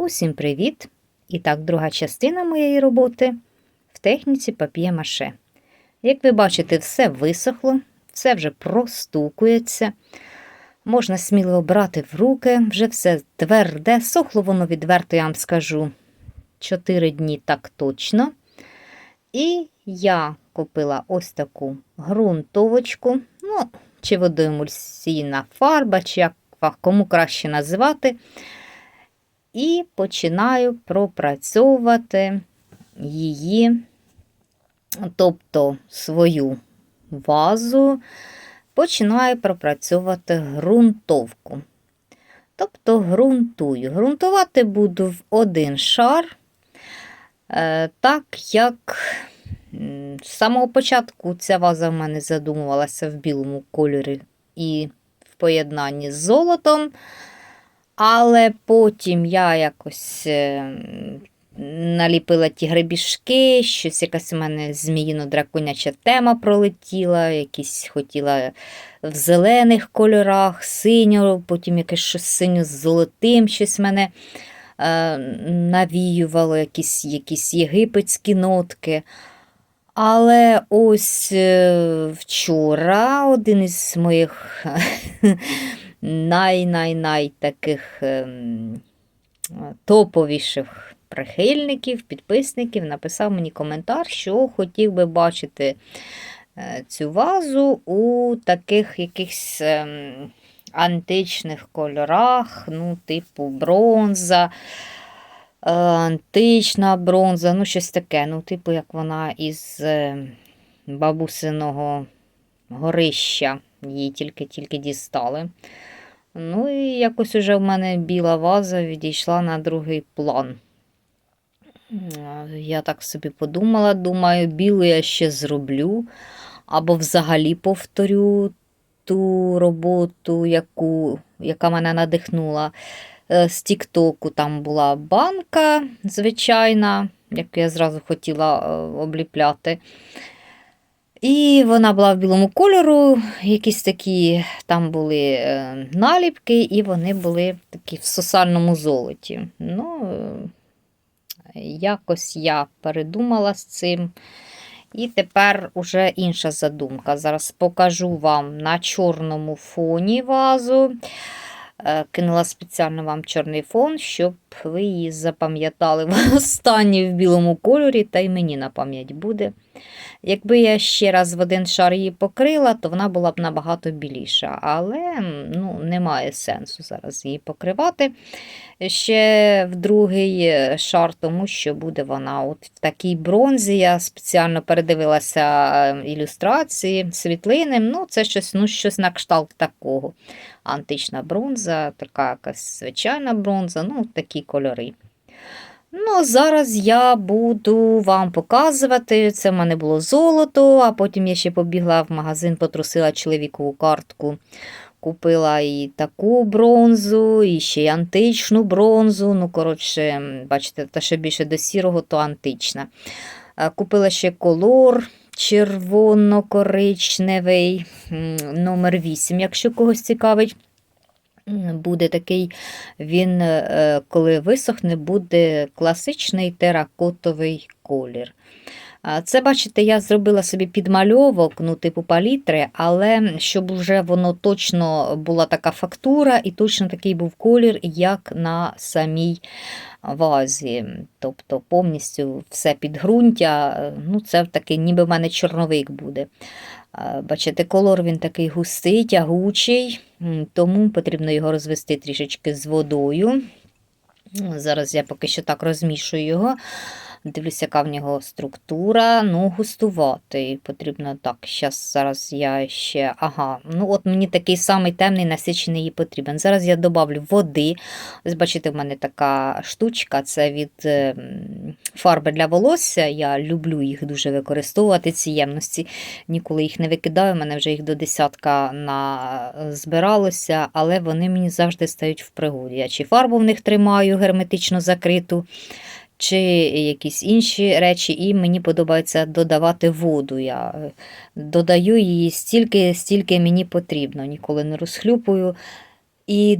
Усім привіт! І так, друга частина моєї роботи в техніці пап'є-маше. Як ви бачите, все висохло, все вже простукується. Можна сміливо брати в руки, вже все тверде, сохло воно відверто, я вам скажу, 4 дні так точно. І я купила ось таку ґрунтовочку, ну, чи водоемульсійна фарба, чи як кому краще називати. І починаю пропрацьовувати її, тобто свою вазу, починаю пропрацьовувати ґрунтовку. Тобто ґрунтую. Ґрунтувати буду в один шар, е, так як з самого початку ця ваза в мене задумувалася в білому кольорі і в поєднанні з золотом. Але потім я якось е, наліпила ті гребішки, щось якась у мене зміїно-драконяча тема пролетіла, якісь хотіла в зелених кольорах, синьо, потім якесь щось синьо з золотим, щось мене е, навіювало, якісь, якісь єгипетські нотки. Але ось е, вчора один із моїх най-най-най таких ем, топовіших прихильників, підписників написав мені коментар, що хотів би бачити е, цю вазу у таких якихось ем, античних кольорах, ну, типу бронза. Е, антична бронза, ну, щось таке, ну, типу, як вона із е, бабусиного горища, її тільки-тільки дістали. Ну, і якось уже в мене біла ваза відійшла на другий план. Я так собі подумала, думаю, білу я ще зроблю, або взагалі повторю ту роботу, яку, яка мене надихнула. Е, з Тіктоку там була банка звичайна, яку я зразу хотіла е, обліпляти. І вона була в білому кольору, якісь такі там були е, наліпки, і вони були такі в сосальному золоті. Ну, якось я передумала з цим. І тепер уже інша задумка. Зараз покажу вам на чорному фоні вазу. Е, кинула спеціально вам чорний фон, щоб ви її запам'ятали в останній в білому кольорі, та й мені на пам'ять буде. Якби я ще раз в один шар її покрила, то вона була б набагато біліша. Але ну, немає сенсу зараз її покривати ще в другий е, шар, тому що буде вона от в такій бронзі. Я спеціально передивилася е, ілюстрації, світлини. Ну, Це щось ну, щось на кшталт такого. Антична бронза, така якась звичайна бронза, ну, такі кольори. Ну, Зараз я буду вам показувати. Це в мене було золото, а потім я ще побігла в магазин, потрусила чоловікову картку. Купила і таку бронзу, і ще й античну бронзу. Ну, коротше, бачите, та ще більше до сірого, то антична. Купила ще колор червоно-коричневий, номер 8, якщо когось цікавить. Буде такий, він, е, коли висохне, буде класичний теракотовий колір. Це, бачите, я зробила собі підмальовок, ну, типу палітри, але щоб вже воно точно була така фактура і точно такий був колір, як на самій вазі. Тобто повністю все підґрунтя, ну, це такий, ніби в мене чорновик буде. Бачите, колор він такий густий, тягучий, тому потрібно його розвести трішечки з водою. Зараз я поки що так розмішую його. Дивлюся, яка в нього структура, ну, густувати. Потрібно так. Зараз зараз я ще. Ага, ну от мені такий самий темний насичений і потрібен. Зараз я додавлю води. Ось, бачите, в мене така штучка це від ем, фарби для волосся. Я люблю їх дуже використовувати, ці ємності. Ніколи їх не викидаю, у мене вже їх до десятка збиралося, але вони мені завжди стають в пригоді. Я чи фарбу в них тримаю герметично закриту чи якісь інші речі, і мені подобається додавати воду. Я е, додаю її стільки, стільки мені потрібно, ніколи не розхлюпую. І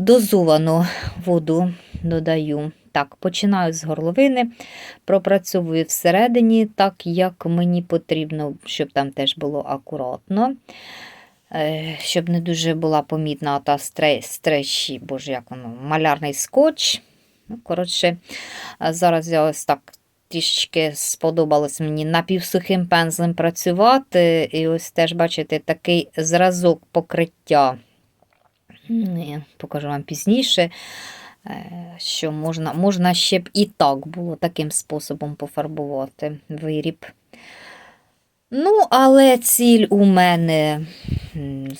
дозовано воду додаю. Так, починаю з горловини, пропрацьовую всередині, так як мені потрібно, щоб там теж було акуратно. Е, Щоб не дуже була помітна та стрещі, боже, як воно, малярний скотч. Ну, коротше, зараз я ось так трішечки сподобалось мені напівсухим пензлем працювати. І ось теж, бачите, такий зразок покриття. Покажу вам пізніше, що можна, можна ще б і так було таким способом пофарбувати виріб. Ну, але ціль у мене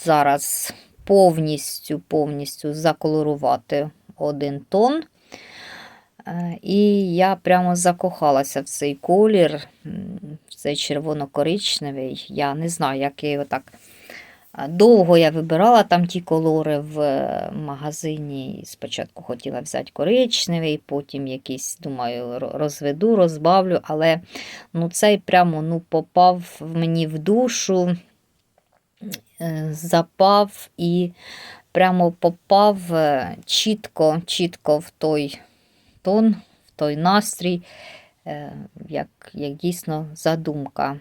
зараз повністю повністю заколорувати один тон. Е, І я прямо закохалася в цей колір, в цей червоно-коричневий. Я не знаю, як я його так. Довго я вибирала там ті колори в е, магазині. Спочатку хотіла взяти коричневий, потім якийсь, думаю, розведу, розбавлю, але ну, цей прямо ну, попав мені в душу, е, запав і прямо попав е, чітко, чітко в той тон, в той настрій, як, як дійсно задумка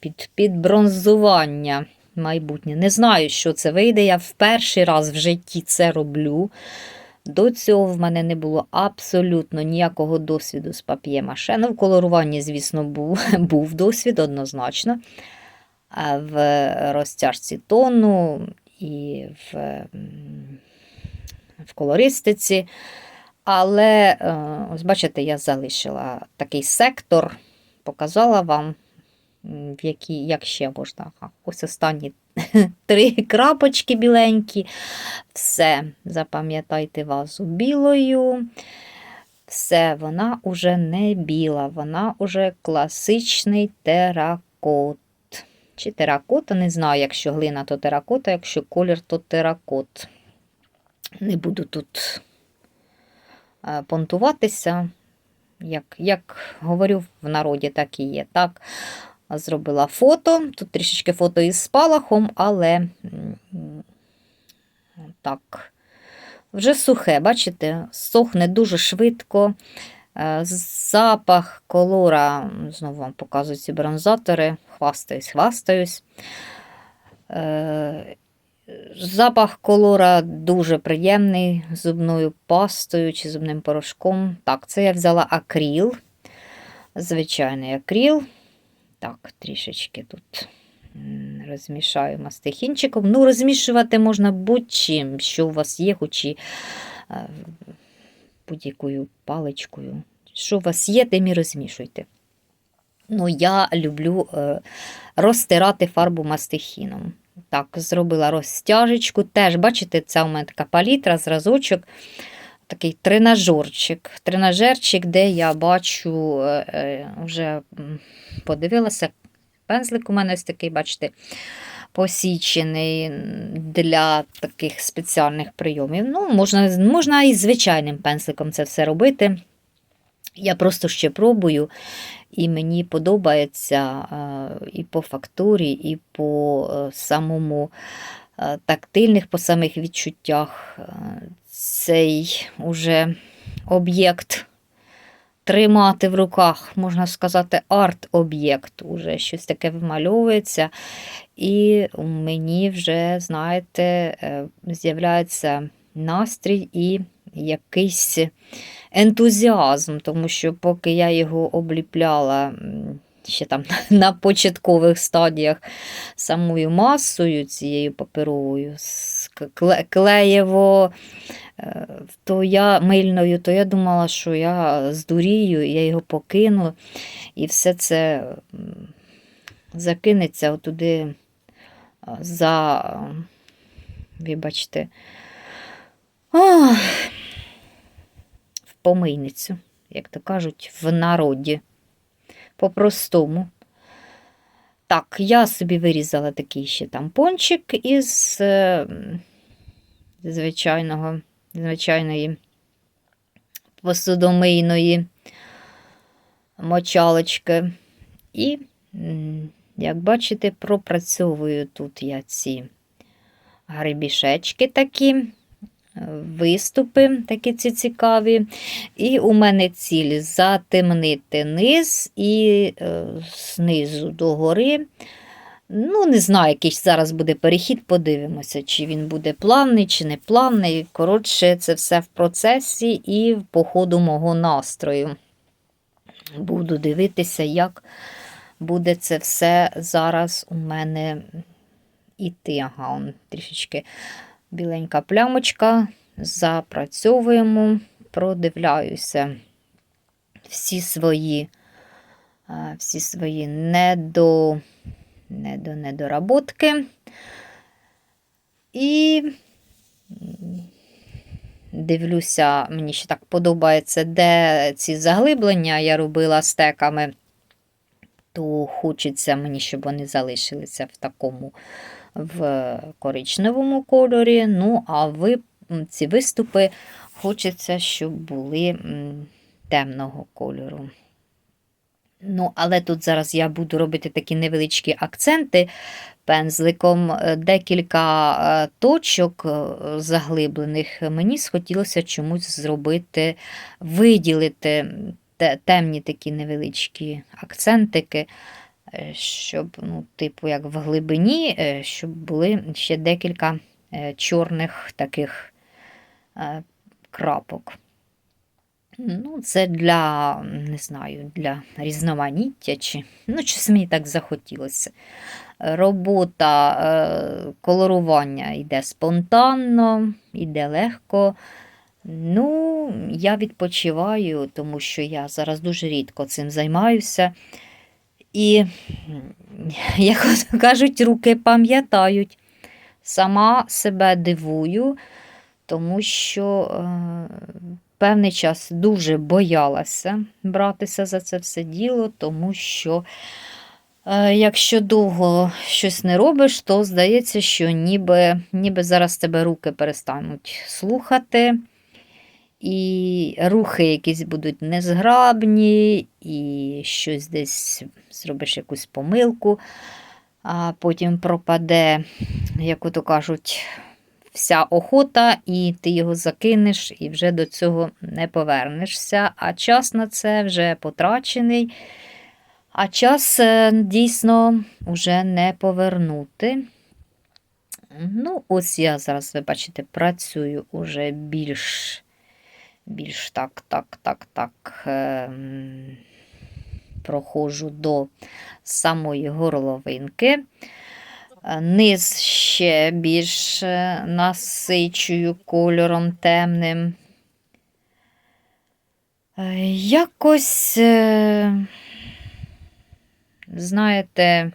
під, під бронзування майбутнє. Не знаю, що це вийде. Я в перший раз в житті це роблю. До цього в мене не було абсолютно ніякого досвіду з пап'є-маше. Ну, в колоруванні, звісно, був, був досвід однозначно. В розтяжці тону і в, в колористиці. Але, е, ось бачите, я залишила такий сектор, показала вам, в які, як ще можна. Ось останні три крапочки біленькі. Все, запам'ятайте вазу білою. Все, вона уже не біла, вона уже класичний теракот. Чи теракота, не знаю, якщо глина, то теракота, якщо колір, то теракот. Не буду тут е, понтуватися. Як, як говорю в народі, так і є. Так, зробила фото. Тут трішечки фото із спалахом, але так, вже сухе, бачите, сохне дуже швидко. Е, Запах колора, знову вам показую ці бронзатори, хвастаюсь, хвастаюсь. Е, Запах колора дуже приємний зубною пастою чи зубним порошком. Так, це я взяла акріл, звичайний акріл. Так, трішечки тут м, розмішаю мастихінчиком. Ну, розмішувати можна будь-чим, що у вас є, хоч і е, будь-якою паличкою. Що у вас є, тим і розмішуйте. Ну, я люблю е, розтирати фарбу мастихіном. Так, зробила розтяжечку. Теж, бачите, це у мене така палітра, зразочок, такий тренажерчик. Тренажерчик, де я бачу, е, е, вже подивилася, пензлик у мене ось такий, бачите, посічений для таких спеціальних прийомів. Ну, можна, можна і звичайним пензликом це все робити. Я просто ще пробую, і мені подобається е, і по фактурі, і по самому тактильних, по самих відчуттях цей уже об'єкт тримати в руках, можна сказати, арт-об'єкт. Уже щось таке вимальовується. І у мені вже, знаєте, е, з'являється настрій і якийсь ентузіазм, тому що поки я його обліпляла ще там на початкових стадіях самою масою цією паперовою, клеєво, е, то я мильною, то я думала, що я здурію, я його покину, і все це закинеться туди за, е, вибачте, ах, в помийницю, як то кажуть, в народі. По-простому. Так, я собі вирізала такий ще там пончик із е, звичайного, звичайної посудомийної мочалочки. І, як бачите, пропрацьовую тут я ці грибішечки такі виступи, такі ці цікаві. І у мене ціль затемнити низ і е, знизу до гори. Ну, не знаю, якийсь зараз буде перехід, подивимося, чи він буде плавний, чи не плавний. Коротше, це все в процесі і по ходу мого настрою. Буду дивитися, як буде це все зараз у мене іти. Ага, он трішечки біленька плямочка. Запрацьовуємо, продивляюся всі свої, е, всі свої недо, недо, недоработки. І дивлюся, мені ще так подобається, де ці заглиблення я робила стеками, то хочеться мені, щоб вони залишилися в такому в коричневому кольорі. Ну, а ви ці виступи хочеться, щоб були темного кольору. Ну, але тут зараз я буду робити такі невеличкі акценти пензликом, е, декілька е, точок е, заглиблених. Мені схотілося чомусь зробити, виділити темні такі невеличкі акцентики, щоб, ну, типу, як в глибині, е, щоб були ще декілька е, чорних таких е, крапок. Ну, це для, не знаю, для різноманіття, чи ну, щось мені так захотілося. Робота е, колорування йде спонтанно, йде легко. Ну, я відпочиваю, тому що я зараз дуже рідко цим займаюся. І, як кажуть, руки пам'ятають. Сама себе дивую, тому що е, певний час дуже боялася братися за це все діло, тому що е, якщо довго щось не робиш, то здається, що ніби, ніби зараз тебе руки перестануть слухати. І рухи якісь будуть незграбні, і щось десь зробиш якусь помилку, а потім пропаде, як ото кажуть, вся охота, і ти його закинеш, і вже до цього не повернешся. А час на це вже потрачений, а час е, дійсно вже не повернути. Ну, ось я зараз, ви бачите, працюю уже більш, більш так, так, так, так. ем, Проходжу до самої горловинки. Е, Низ ще більш насичую кольором темним. Е, Якось, е, знаєте,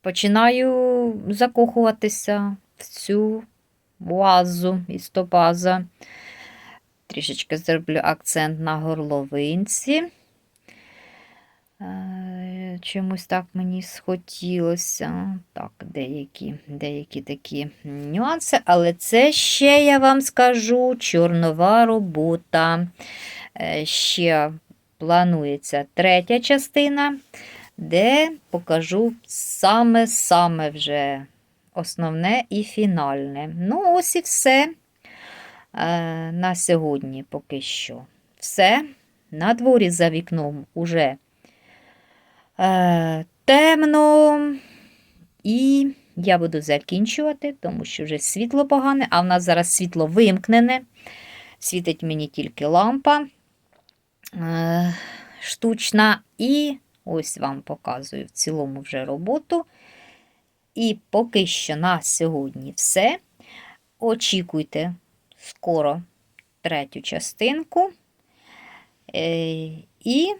починаю закохуватися в цю вазу із топаза. Трішечки зроблю акцент на горловинці. Е, Чомусь так мені схотілося. Так, деякі, деякі такі нюанси, але це ще, я вам скажу, чорнова робота. Е, Ще планується третя частина, де покажу саме-саме вже основне і фінальне. Ну, ось і все на сьогодні поки що. Все. На дворі за вікном уже е, темно. І я буду закінчувати, тому що вже світло погане, а в нас зараз світло вимкнене. Світить мені тільки лампа е, штучна. І ось вам показую в цілому вже роботу. І поки що на сьогодні все. Очікуйте скоро третю частинку. Е, і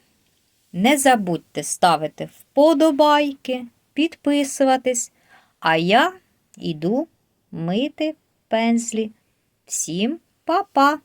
не забудьте ставити вподобайки, підписуватись. А я йду мити пензлі. Всім па-па!